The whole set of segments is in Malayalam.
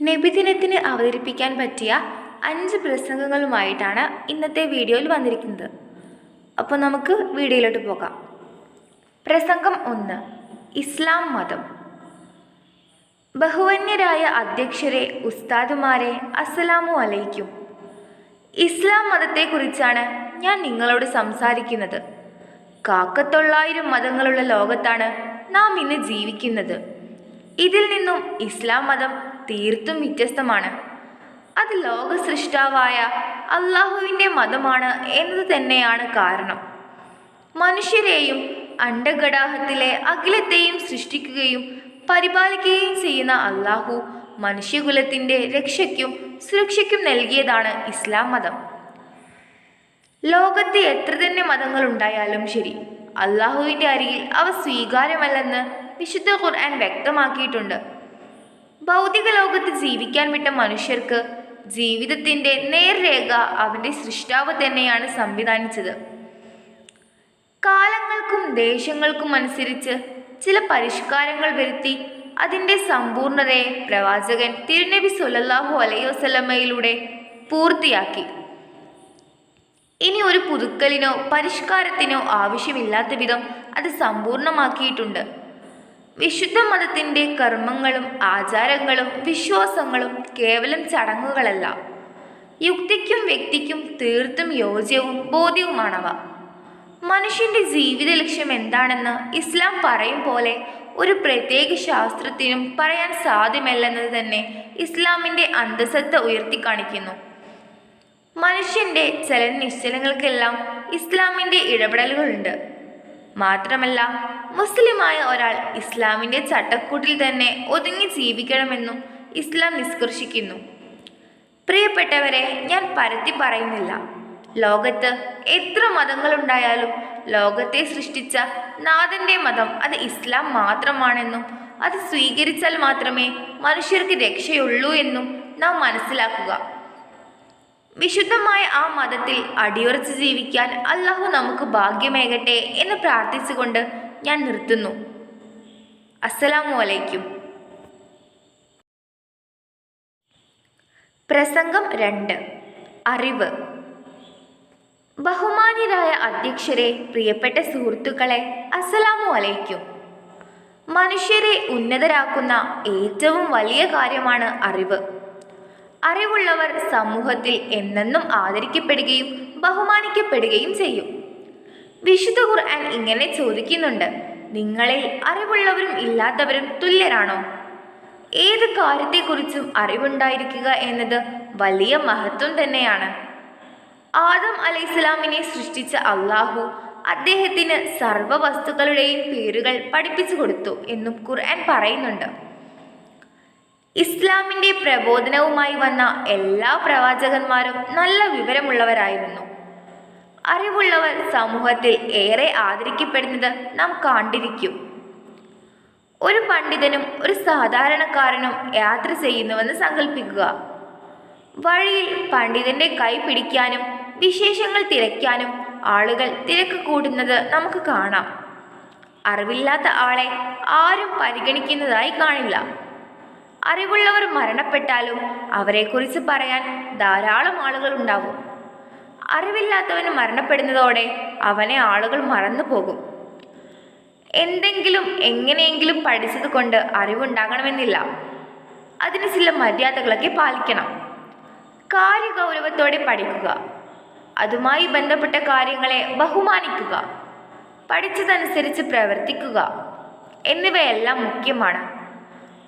നബിദിനത്തിന് അവതരിപ്പിക്കാൻ പറ്റിയ അഞ്ച് പ്രസംഗങ്ങളുമായിട്ടാണ് ഇന്നത്തെ വീഡിയോയിൽ വന്നിരിക്കുന്നത്. അപ്പോൾ നമുക്ക് വീഡിയോയിലോട്ട് പോകാം. പ്രസംഗം ഒന്ന് ഇസ്ലാം മതം. ബഹുവന്യരായ അധ്യക്ഷരെ ഉസ്താദുമാരെ അസ്സലാമു അലൈക്കും. ഇസ്ലാം മതത്തെക്കുറിച്ചാണ് ഞാൻ നിങ്ങളോട് സംസാരിക്കുന്നത്. കാക്കത്തൊള്ളായിരം മതങ്ങളുള്ള ലോകത്താണ് നാം ഇന്ന് ജീവിക്കുന്നത്. ഇതിൽ നിന്നും ഇസ്ലാം മതം തീർത്തും വ്യത്യസ്തമാണ്. അത് ലോക സൃഷ്ടാവായ അള്ളാഹുവിന്റെ മതമാണ് എന്നത് തന്നെയാണ് കാരണം. മനുഷ്യരെയും അണ്ടഘടാഹത്തിലെ അഖിലത്തെയും സൃഷ്ടിക്കുകയും പരിപാലിക്കുകയും ചെയ്യുന്ന അള്ളാഹു മനുഷ്യകുലത്തിന്റെ രക്ഷയ്ക്കും സുരക്ഷയ്ക്കും നൽകിയതാണ് ഇസ്ലാം മതം. ലോകത്ത് എത്ര തന്നെ മതങ്ങൾ ഉണ്ടായാലും ശരി അള്ളാഹുവിന്റെ അരികിൽ അവ സ്വീകാര്യമല്ലെന്ന് വിശുദ്ധ ഖുർആൻ വ്യക്തമാക്കിയിട്ടുണ്ട്. ഭൗതിക ലോകത്ത് ജീവിക്കാൻ വിട്ട മനുഷ്യർക്ക് ജീവിതത്തിന്റെ നേർരേഖ അവന്റെ സൃഷ്ടാവ് തന്നെയാണ് സംവിധാനിച്ചത്. കാലങ്ങൾക്കും ദേശങ്ങൾക്കും അനുസരിച്ച് ചില പരിഷ്കാരങ്ങൾ വരുത്തി അതിന്റെ സമ്പൂർണതയെ പ്രവാചകൻ തിരുനബി സുലല്ലാഹു അലൈഹി വസല്ലമയിലൂടെ പൂർത്തിയാക്കി. ഇനി ഒരു പുതുക്കലിനോ പരിഷ്കാരത്തിനോ ആവശ്യമില്ലാത്ത വിധം അത് സമ്പൂർണമാക്കിയിട്ടുണ്ട്. വിശുദ്ധ മതത്തിന്റെ കർമ്മങ്ങളും ആചാരങ്ങളും വിശ്വാസങ്ങളും കേവലം ചടങ്ങുകളല്ല. യുക്തിക്കും വ്യക്തിക്കും തീർത്തും യോജ്യവും ബോധ്യവുമാണവ. മനുഷ്യന്റെ ജീവിത ലക്ഷ്യം എന്താണെന്ന് ഇസ്ലാം പറയും പോലെ ഒരു പ്രത്യേക ശാസ്ത്രത്തിനും പറയാൻ സാധ്യമല്ലെന്നത് തന്നെ ഇസ്ലാമിന്റെ അന്തസത്ത ഉയർത്തിക്കാണിക്കുന്നു മനുഷ്യന്റെ ചലന നിശ്ചലങ്ങൾക്കെല്ലാം ഇസ്ലാമിന്റെ ഇടപെടലുകളുണ്ട്. മാത്രമല്ല മുസ്ലിമായ ഒരാൾ ഇസ്ലാമിന്റെ ചട്ടക്കൂട്ടിൽ തന്നെ ഒതുങ്ങി ജീവിക്കണമെന്നും ഇസ്ലാം നിഷ്കർഷിക്കുന്നു. പ്രിയപ്പെട്ടവരെ ഞാൻ പരത്തി പറയുന്നില്ല. ലോകത്ത് എത്ര മതങ്ങളുണ്ടായാലും ലോകത്തെ സൃഷ്ടിച്ച നാഥന്റെ മതം അത് ഇസ്ലാം മാത്രമാണെന്നും അത് സ്വീകരിച്ചാൽ മാത്രമേ മനുഷ്യർക്ക് രക്ഷയുള്ളൂ എന്നും നാം മനസ്സിലാക്കുക. വിശുദ്ധമായ ആ മതത്തിൽ അടിയുറച്ച് ജീവിക്കാൻ അള്ളാഹു നമുക്ക് ഭാഗ്യമേകട്ടെ എന്ന് പ്രാർത്ഥിച്ചുകൊണ്ട് ഞാൻ നിർത്തുന്നു. അസ്സലാമു അലൈക്കും. പ്രസംഗം രണ്ട്. അറിവ്. ബഹുമാന്യരായ അധ്യക്ഷരെ പ്രിയപ്പെട്ട സുഹൃത്തുക്കളെ അസ്സലാമു അലൈക്കും. മനുഷ്യരെ ഉന്നതരാക്കുന്ന ഏറ്റവും വലിയ കാര്യമാണ് അറിവ്. അറിവുള്ളവർ സമൂഹത്തിൽ എന്നെന്നും ആദരിക്കപ്പെടുകയും ബഹുമാനിക്കപ്പെടുകയും ചെയ്യും. വിശുദ്ധ ഖുർആൻ ഇങ്ങനെ ചോദിക്കുന്നുണ്ട്. നിങ്ങളിൽ അറിവുള്ളവരും ഇല്ലാത്തവരും തുല്യരാണോ? ഏത് കാര്യത്തെക്കുറിച്ചും അറിവുണ്ടായിരിക്കുക എന്നത് വലിയ മഹത്വം തന്നെയാണ്. ആദം അലൈഹിസ്ലാമിനെ സൃഷ്ടിച്ച അള്ളാഹു അദ്ദേഹത്തിന് സർവ വസ്തുക്കളുടെയും പേരുകൾ പഠിപ്പിച്ചു കൊടുത്തു എന്നും ഖുർആൻ പറയുന്നുണ്ട്. ഇസ്ലാമിന്റെ പ്രബോധനവുമായി വന്ന എല്ലാ പ്രവാചകന്മാരും നല്ല വിവരമുള്ളവരായിരുന്നു. അറിവുള്ളവർ സമൂഹത്തിൽ ഏറെ ആദരിക്കപ്പെടുന്നത് നാം കണ്ടിരിക്കും. ഒരു പണ്ഡിതനും ഒരു സാധാരണക്കാരനും യാത്ര ചെയ്യുന്നുവെന്ന് സങ്കല്പിക്കുക വഴിയിൽ പണ്ഡിതന്റെ കൈ പിടിക്കാനും വിശേഷങ്ങൾ തിരക്കാനും ആളുകൾ തിരക്ക് കൂടുന്നത് നമുക്ക് കാണാം. അറിവില്ലാത്ത ആളെ ആരും പരിഗണിക്കുന്നതായി കാണില്ല. അറിവുള്ളവർ മരണപ്പെട്ടാലും അവരെക്കുറിച്ച് പറയാൻ ധാരാളം ആളുകൾ ഉണ്ടാവും. അറിവില്ലാത്തവന് മരണപ്പെടുന്നതോടെ അവനെ ആളുകൾ മറന്നു പോകും. എന്തെങ്കിലും എങ്ങനെയെങ്കിലും പഠിച്ചത് കൊണ്ട് അറിവുണ്ടാകണമെന്നില്ല. അതിന് ചില മര്യാദകളൊക്കെ പാലിക്കണം. കാര്യഗൗരവത്തോടെ പഠിക്കുക. അതുമായി ബന്ധപ്പെട്ട കാര്യങ്ങളെ ബഹുമാനിക്കുക. പഠിച്ചതനുസരിച്ച് പ്രവർത്തിക്കുക. എന്നിവയെല്ലാം മുഖ്യമാണ്.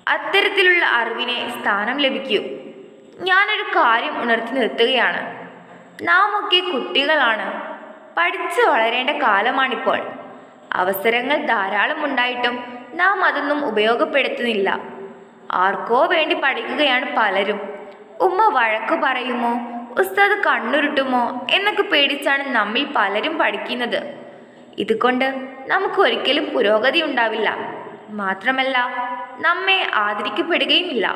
അത്തരത്തിലുള്ള അറിവിനെ സ്ഥാനം ലഭിക്കൂ. ഞാനൊരു കാര്യം ഉണർത്തി നിർത്തുകയാണ്. നാം ഒക്കെ കുട്ടികളാണ്. പഠിച്ചു വളരേണ്ട കാലമാണിപ്പോൾ. അവസരങ്ങൾ ധാരാളം ഉണ്ടായിട്ടും നാം അതൊന്നും ഉപയോഗപ്പെടുത്തുന്നില്ല. ആർക്കോ വേണ്ടി പഠിക്കുകയാണ് പലരും. ഉമ്മ വഴക്കു പറയുമോ? ഉസ്താദ് കണ്ണുരുട്ടുമോ? എന്നൊക്കെ പേടിച്ചാണ് നമ്മിൽ പലരും പഠിക്കുന്നത്. ഇതുകൊണ്ട് നമുക്ക് ഒരിക്കലും പുരോഗതി ഉണ്ടാവില്ല. മാത്രമല്ല നമ്മെ ആദരിക്കപ്പെടുകയുമില്ല.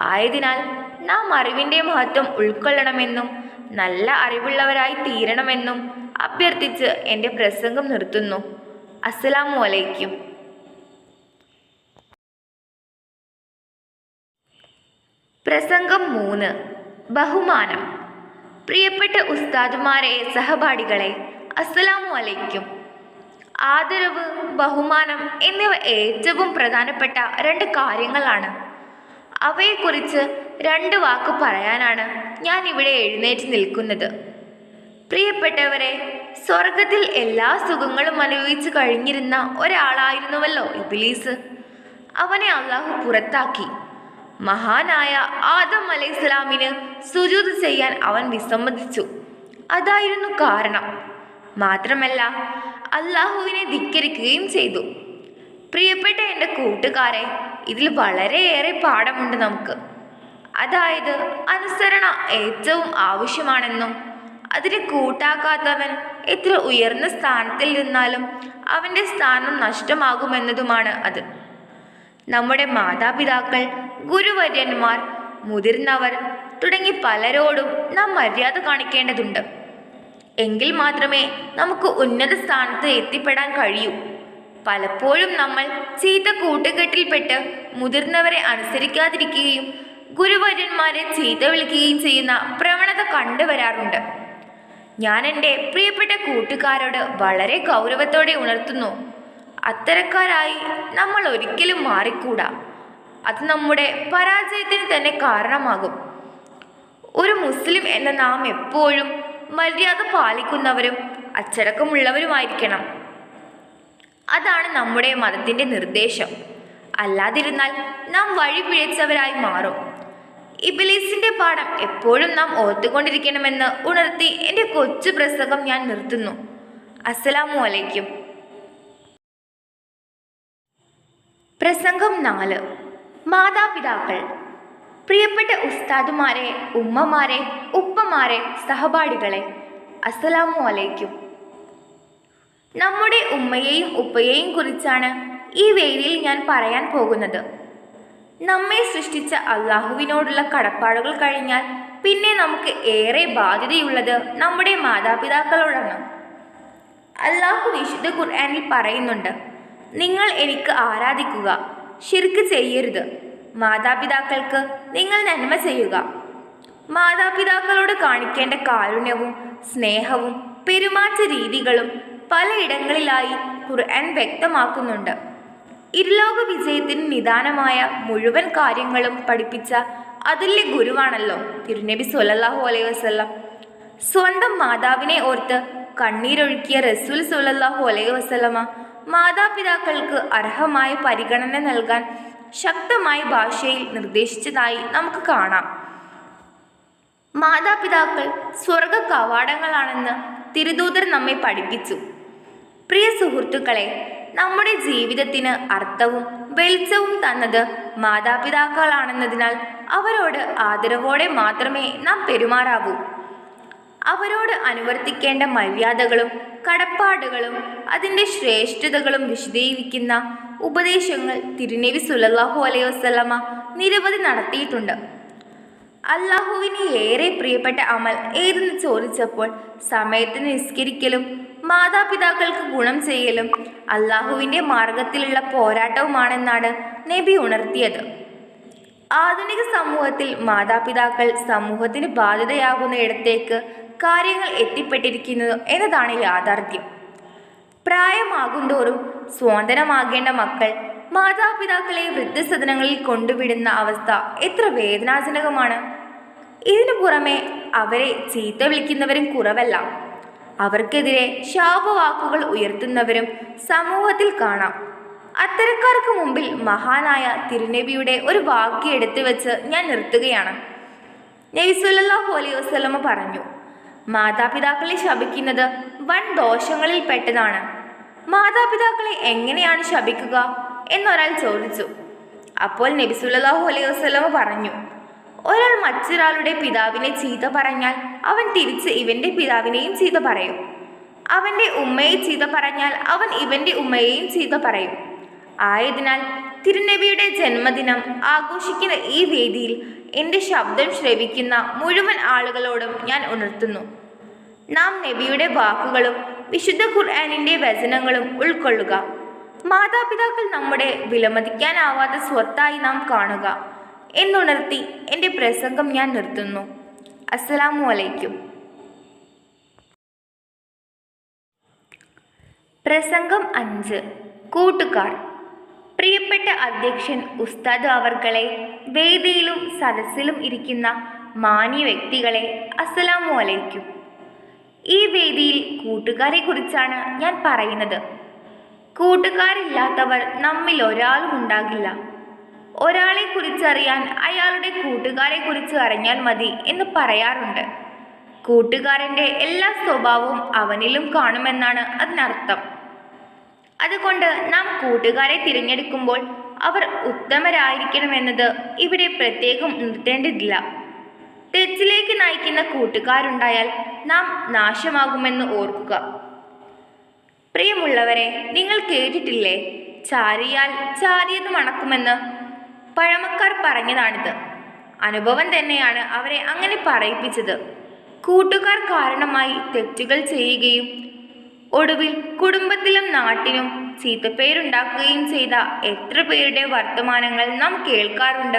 ആയതിനാൽ നാം അറിവിന്റെ മഹത്വം ഉൾക്കൊള്ളണമെന്നും നല്ല അറിവുള്ളവരായി തീരണമെന്നും അഭ്യർത്ഥിച്ച് എന്റെ പ്രസംഗം നിർത്തുന്നു. അസ്സലാമു അലൈക്കും. പ്രസംഗം മൂന്ന്. ബഹുമാനം. പ്രിയപ്പെട്ട ഉസ്താദുമാരെ സഹപാഠികളെ അസ്സലാമു അലൈക്കും. ആദരവ് ബഹുമാനം എന്നിവ ഏറ്റവും പ്രധാനപ്പെട്ട രണ്ട് കാര്യങ്ങളാണ്. അവയെക്കുറിച്ച് രണ്ട് വാക്ക് പറയാനാണ് ഞാൻ ഇവിടെ എഴുന്നേറ്റ് നിൽക്കുന്നത്. പ്രിയപ്പെട്ടവരെ സ്വർഗത്തിൽ എല്ലാ സുഖങ്ങളും അനുഭവിച്ചു കഴിഞ്ഞിരുന്ന ഒരാളായിരുന്നുവല്ലോ ഇബിലീസ്. അവനെ അള്ളാഹു പുറത്താക്കി. മഹാനായ ആദം അലൈഹിസ്ലാമിന് സുജൂത് ചെയ്യാൻ അവൻ വിസമ്മതിച്ചു. അതായിരുന്നു കാരണം. മാത്രമല്ല അള്ളാഹുവിനെ ധിക്കരിക്കുകയും ചെയ്തു. പ്രിയപ്പെട്ട എന്റെ കൂട്ടുകാരെ ഇതിൽ വളരെയേറെ പാഠമുണ്ട് നമുക്ക്. അതായത് അനുസരണ ഏറ്റവും ആവശ്യമാണെന്നും അതിന് കൂട്ടാക്കാത്തവൻ എത്ര ഉയർന്ന സ്ഥാനത്തിൽ നിന്നാലും അവന്റെ സ്ഥാനം നഷ്ടമാകുമെന്നതുമാണ് അത്. നമ്മുടെ മാതാപിതാക്കൾ ഗുരുവര്യന്മാർ മുതിർന്നവർ തുടങ്ങി പലരോടും നാം മര്യാദ കാണിക്കേണ്ടതുണ്ട്. എങ്കിൽ മാത്രമേ നമുക്ക് ഉന്നത സ്ഥാനത്ത് എത്തിപ്പെടാൻ കഴിയൂ. പലപ്പോഴും നമ്മൾ ചീത്ത കൂട്ടുകെട്ടിൽപ്പെട്ട് മുതിർന്നവരെ അനുസരിക്കാതിരിക്കുകയും ഗുരുവര്യന്മാരെ ചീത്ത വിളിക്കുകയും ചെയ്യുന്ന പ്രവണത കണ്ടുവരാറുണ്ട്. ഞാൻ എന്റെ പ്രിയപ്പെട്ട കൂട്ടുകാരോട് വളരെ ഗൗരവത്തോടെ ഉണർത്തുന്നു. അത്തരക്കാരായി നമ്മൾ ഒരിക്കലും മാറിക്കൂടാ. അത് നമ്മുടെ പരാജയത്തിന് തന്നെ കാരണമാകും. ഒരു മുസ്ലിം എന്ന നാം എപ്പോഴും മര്യാദ പാലിക്കുന്നവരും അച്ചടക്കമുള്ളവരുമായിരിക്കണം. അതാണ് നമ്മുടെ മതത്തിന്റെ നിർദ്ദേശം. അല്ലാതിരുന്നാൽ നാം വഴി പിഴച്ചവരായി മാറും. ഇബിലീസിന്റെ പാഠം എപ്പോഴും നാം ഓർത്തുകൊണ്ടിരിക്കണമെന്ന് ഉണർത്തി എന്റെ കൊച്ചു പ്രസംഗം ഞാൻ നിർത്തുന്നു. അസ്സലാമു അലൈക്കും. പ്രസംഗം നാല്. മാതാപിതാക്കൾ. പ്രിയപ്പെട്ട ഉസ്താദുമാരെ ഉമ്മമാരെ ഉപ്പമാരെ സഹപാഠികളെ അസ്സലാമു അലൈക്കും. നമ്മുടെ ഉമ്മയെയും ഉപ്പയെയും കുറിച്ചാണ് ഈ വേദിയിൽ ഞാൻ പറയാൻ പോകുന്നത്. നമ്മെ സൃഷ്ടിച്ച അള്ളാഹുവിനോടുള്ള കടപ്പാടുകൾ കഴിഞ്ഞാൽ പിന്നെ നമുക്ക് ഏറെ ബാധ്യതയുള്ളത് നമ്മുടെ മാതാപിതാക്കളോടാണ്. അള്ളാഹു വിശുദ്ധ ഖുർആനിൽ പറയുന്നുണ്ട് നിങ്ങൾ എനിക്ക് ആരാധിക്കുക ശിർക്ക് ചെയ്യരുത് മാതാപിതാക്കൾക്ക് നിങ്ങൾ നന്മ ചെയ്യുക. മാതാപിതാക്കളോട് കാണിക്കേണ്ട കാരുണ്യവും സ്നേഹവും പെരുമാറ്റ രീതികളും പലയിടങ്ങളിലായി ഖുർആൻ വ്യക്തമാക്കുന്നുണ്ട്. ഇരുലോക വിജയത്തിന് നിദാനമായ മുഴുവൻ കാര്യങ്ങളും പഠിപ്പിച്ച അതുല്യ ഗുരുവാണല്ലോ തിരുനബി സുലല്ലാഹു അലൈഹി വസല്ലം. സ്വന്തം മാതാവിനെ ഓർത്ത് കണ്ണീരൊഴുക്കിയ റസൂൽ സുലല്ലാഹു അലൈഹി വസല്ലമ മാതാപിതാക്കൾക്ക് അർഹമായ പരിഗണന നൽകാൻ ശക്തമായ ഭാഷയിൽ നിർദ്ദേശിച്ചതായി നമുക്ക് കാണാം. മാതാപിതാക്കൾ സ്വർഗ കവാടങ്ങളാണെന്ന് തിരുദൂതർ നമ്മെ പഠിപ്പിച്ചു. പ്രിയ സുഹൃത്തുക്കളെ നമ്മുടെ ജീവിതത്തിന് അർത്ഥവും വെളിച്ചവും തന്നത് മാതാപിതാക്കളാണെന്നതിനാൽ അവരോട് ആദരവോടെ മാത്രമേ നാം പെരുമാറാവൂ. അവരോട് അനുവർത്തിക്കേണ്ട മര്യാദകളും കടപ്പാടുകളും അതിന്റെ ശ്രേഷ്ഠതകളും വിശദീകരിക്കുന്ന ഉപദേശങ്ങൾ തിരുനബി സുലല്ലാഹു അലൈഹി വസ്ലമ നിരവധി നടത്തിയിട്ടുണ്ട്. അള്ളാഹുവിന് ഏറെ പ്രിയപ്പെട്ട അമൽ ഏതെന്ന് ചോദിച്ചപ്പോൾ സമയത്തിന് നിസ്കരിക്കലും മാതാപിതാക്കൾക്ക് ഗുണം ചെയ്യലും അള്ളാഹുവിന്റെ മാർഗത്തിലുള്ള പോരാട്ടവുമാണെന്നാണ് നബി ഉണർത്തിയത്. ആധുനിക സമൂഹത്തിൽ മാതാപിതാക്കൾ സമൂഹത്തിന് ബാധ്യതയാകുന്ന ഇടത്തേക്ക് കാര്യങ്ങൾ എത്തിപ്പെട്ടിരിക്കുന്നു എന്നതാണ് യാഥാർത്ഥ്യം. പ്രായമാകുന്തോറും സ്വാതന്ത്ര്യമാകേണ്ട മക്കൾ മാതാപിതാക്കളെ വൃദ്ധസദനങ്ങളിൽ കൊണ്ടുവിടുന്ന അവസ്ഥ എത്ര വേദനാജനകമാണ്. ഇതിനു പുറമെ അവരെ ചീത്ത വിളിക്കുന്നവരും കുറവല്ല. അവർക്കെതിരെ ശാപവാക്കുകൾ ഉയർത്തുന്നവരും സമൂഹത്തിൽ കാണാം. അത്തരക്കാർക്ക് മുമ്പിൽ മഹാനായ തിരുനബിയുടെ ഒരു വാക്ക് എടുത്തു വെച്ച് ഞാൻ നിർത്തുകയാണ്. നബി സല്ലല്ലാഹു അലൈഹി പറഞ്ഞു മാതാപിതാക്കളെ ശപിക്കുന്നത് വൻ ദോഷങ്ങളിൽ പെട്ടതാണ്. മാതാപിതാക്കളെ എങ്ങനെയാണ് ശപിക്കുക എന്നൊരാൾ ചോദിച്ചു. അപ്പോൾ നബി സല്ലല്ലാഹു അലൈഹി വസ്ലമ പറഞ്ഞു ഒരാൾ മറ്റൊരാളുടെ പിതാവിനെ ചീത്ത പറഞ്ഞാൽ അവൻ തിരിച്ച് ഇവന്റെ പിതാവിനെയും ചീത്ത പറയും. അവന്റെ ഉമ്മയെ ചീത്ത പറഞ്ഞാൽ അവൻ ഇവന്റെ ഉമ്മയെയും ചീത്ത പറയും. ആയതിനാൽ തിരുനബിയുടെ ജന്മദിനം ആഘോഷിക്കുന്ന ഈ വേദിയിൽ എന്റെ ശബ്ദം ശ്രവിക്കുന്ന മുഴുവൻ ആളുകളോടും ഞാൻ ഉണർത്തുന്നു. നാം നബിയുടെ വാക്കുകളും വിശുദ്ധ ഖുർആാനിന്റെ വചനങ്ങളും ഉൾക്കൊള്ളുക. മാതാപിതാക്കൾ നമ്മുടെ വിലമതിക്കാനാവാത്ത സ്വത്തായി നാം കാണുക എന്നുണർത്തി എന്റെ പ്രസംഗം ഞാൻ നിർത്തുന്നു. അസ്സലാമു അലൈക്കും. പ്രസംഗം അഞ്ച്. കൂട്ടുകാർ. പ്രിയപ്പെട്ട അധ്യക്ഷൻ ഉസ്താദ് അവർകളെ വേദിയിലും സദസ്സിലും ഇരിക്കുന്ന മാന്യ വ്യക്തികളെ അസ്സലാമു അലൈക്കും. ഈ വേദിയിൽ കൂട്ടുകാരെ കുറിച്ചാണ് ഞാൻ പറയുന്നത്. കൂട്ടുകാരില്ലാത്തവർ നമ്മിൽ ഒരാളും ഉണ്ടാകില്ല. ഒരാളെ കുറിച്ചറിയാൻ അയാളുടെ കൂട്ടുകാരെ കുറിച്ച് അറിഞ്ഞാൽ മതി എന്ന് പറയാറുണ്ട്. കൂട്ടുകാരന്റെ എല്ലാ സ്വഭാവവും അവനിലും കാണുമെന്നാണ് അതിനർത്ഥം. അതുകൊണ്ട് നാം കൂട്ടുകാരെ തിരഞ്ഞെടുക്കുമ്പോൾ അവർ ഉത്തമരായിരിക്കണമെന്നത് ഇവിടെ പ്രത്യേകം നിർത്തേണ്ടതില്ല തെറ്റിലേക്ക് നയിക്കുന്ന കൂട്ടുകാരുണ്ടായാൽ നാം നാശമാകുമെന്ന് ഓർക്കുക. പ്രിയമുള്ളവരെ നിങ്ങൾ കേട്ടിട്ടില്ലേ? ചാരിയാൽ ചാരിയത് മണക്കുമെന്ന് പഴമക്കാർ പറഞ്ഞതാണിത്. അനുഭവം തന്നെയാണ് അവരെ അങ്ങനെ പറയിപ്പിച്ചത്. കൂട്ടുകാർ കാരണമായി തെറ്റുകൾ ചെയ്യുകയും ഒടുവിൽ കുടുംബത്തിലും നാട്ടിലും ചീത്തപ്പേരുണ്ടാക്കുകയും ചെയ്ത എത്ര പേരുടെ വർത്തമാനങ്ങൾ നാം കേൾക്കാറുണ്ട്?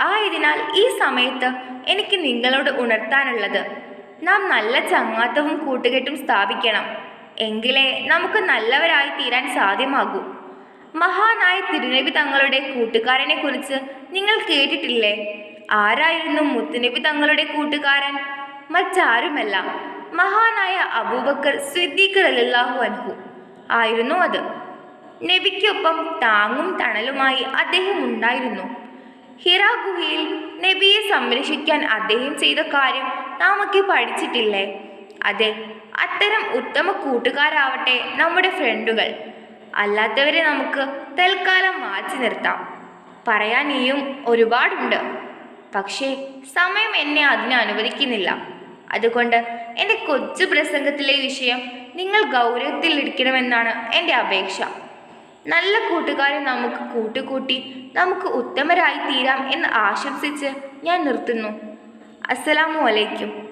ആയതിനാൽ ഈ സമയത്ത് എനിക്ക് നിങ്ങളോട് ഉണർത്താനുള്ളത് നാം നല്ല ചങ്ങാത്തവും കൂട്ടുകെട്ടും സ്ഥാപിക്കണം. എങ്കിലേ നമുക്ക് നല്ലവരായി തീരാൻ സാധ്യമാകൂ. മഹാനായ തിരുനബി തങ്ങളുടെ കൂട്ടുകാരനെ കുറിച്ച് നിങ്ങൾ കേട്ടിട്ടില്ലേ? ആരായിരുന്നു മുത്തുനബി തങ്ങളുടെ കൂട്ടുകാരൻ? മറ്റാരുമല്ല. മഹാനായ അബൂബക്കർ സിദ്ദീഖ് അലല്ലാഹു അൻഹു ആയിരുന്നു അത്. നബിക്കൊപ്പം താങ്ങും തണലുമായി അദ്ദേഹം ഉണ്ടായിരുന്നു. ഹിറാ ഗുഹയിൽ നബിയെ സംരക്ഷിക്കാൻ അദ്ദേഹം ചെയ്ത കാര്യം നാമൊക്കെ പഠിച്ചിട്ടില്ലേ? അതെ അത്തരം ഉത്തമ കൂട്ടുകാരാവട്ടെ നമ്മുടെ ഫ്രണ്ടുകൾ. അല്ലാത്തവരെ നമുക്ക് തൽക്കാലം മാറ്റി നിർത്താം. പറയാൻ ഇനിയും ഒരുപാടുണ്ട്. പക്ഷേ സമയം എന്നെ അതിന് അനുവദിക്കുന്നില്ല. അതുകൊണ്ട് എന്റെ കൊച്ചു പ്രസംഗത്തിലെ വിഷയം നിങ്ങൾ ഗൗരവത്തിൽ എടുക്കണമെന്നാണ് എന്റെ അപേക്ഷ. നല്ല കൂട്ടുകാരെ നമുക്ക് കൂട്ടുകൂട്ടി നമുക്ക് ഉത്തമരായി തീരാം എന്ന് ആശംസിച്ച് ഞാൻ നിർത്തുന്നു. അസ്സലാമു അലൈക്കും.